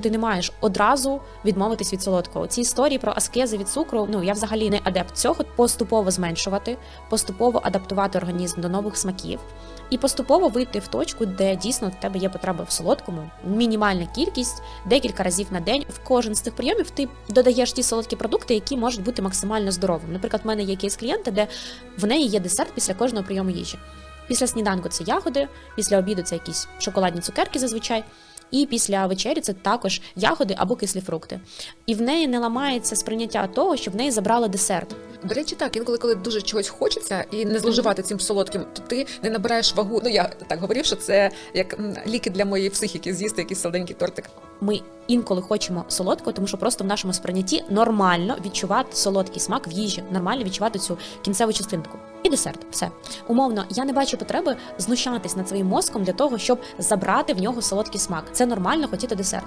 Ти не маєш одразу відмовитись від солодкого. Ці історії про аскези від цукру. Ну я взагалі не адепт цього. Поступово зменшувати, поступово адаптувати організм до нових смаків і поступово вийти в точку, де дійсно в тебе є потреба в солодкому, мінімальна кількість, декілька разів на день. В кожен з цих прийомів ти додаєш ті солодкі продукти, які можуть бути максимально здоровими. Наприклад, в мене є кейс клієнта, де в неї є десерт після кожного прийому їжі. Після сніданку це ягоди, після обіду це якісь шоколадні цукерки зазвичай. І після вечері це також ягоди або кислі фрукти. І в неї не ламається сприйняття того, що в неї забрали десерт. До речі, так, інколи, коли дуже чогось хочеться і не зловживати цим солодким, то ти не набираєш вагу. Ну я так говорив, що це як ліки для моєї психіки, з'їсти якийсь солоденький тортик. Ми інколи хочемо солодкого, тому що просто в нашому сприйнятті нормально відчувати солодкий смак в їжі, нормально відчувати цю кінцеву частинку. І десерт, все умовно. Я не бачу потреби знущатись над своїм мозком для того, щоб забрати в нього солодкий смак. Це нормально хотіти десерт.